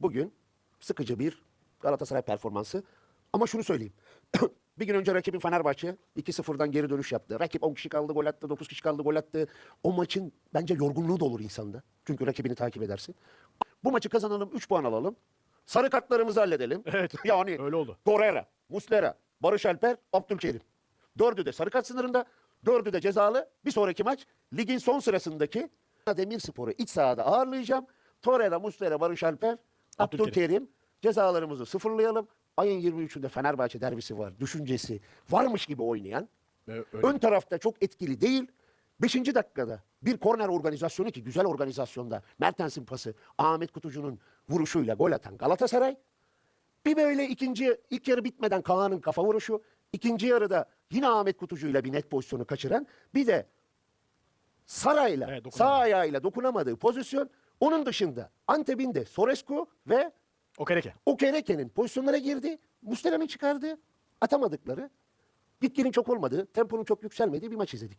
bugün sıkıcı bir Galatasaray performansı. Ama şunu söyleyeyim. bir gün önce rakibin Fenerbahçe 2-0'dan geri dönüş yaptı. Rakip 10 kişi kaldı gol attı, 9 kişi kaldı gol attı. O maçın bence yorgunluğu da olur insanda. Çünkü rakibini takip edersin. Bu maçı kazanalım, 3 puan alalım. Sarı kartlarımızı halledelim. Evet, Yani öyle oldu. Torreira, Muslera, Barış Alper, Abdülkerim. Dördü de sarı kart sınırında, dördü de cezalı. Bir sonraki maç ligin son sırasındaki Demirspor'u iç sahada ağırlayacağım. Torreira, Muslera, Barış Alper, Abdülkerim. Abdülkerim. Cezalarımızı sıfırlayalım. Ayın 23'ünde Fenerbahçe derbisi var. Düşüncesi varmış gibi oynayan. Öyle. Ön tarafta çok etkili değil. Beşinci dakikada bir korner organizasyonu ki güzel organizasyonda Mertens'in pası Ahmet Kutucu'nun vuruşuyla gol atan Galatasaray. Bir böyle ikinci ilk yarı bitmeden Kaan'ın kafa vuruşu. ikinci yarıda yine Ahmet Kutucu'yla bir net pozisyonu kaçıran. Bir de Saray'la Evet, dokunamadı. sağ ayağıyla dokunamadığı pozisyon. Onun dışında Antep'in de Sorescu ve O kereke. Okereke'nin pozisyonlara girdi. Muslera'nın çıkardığı atamadıkları. Bitkinin çok olmadığı, temponun çok yükselmediği bir maç izledik.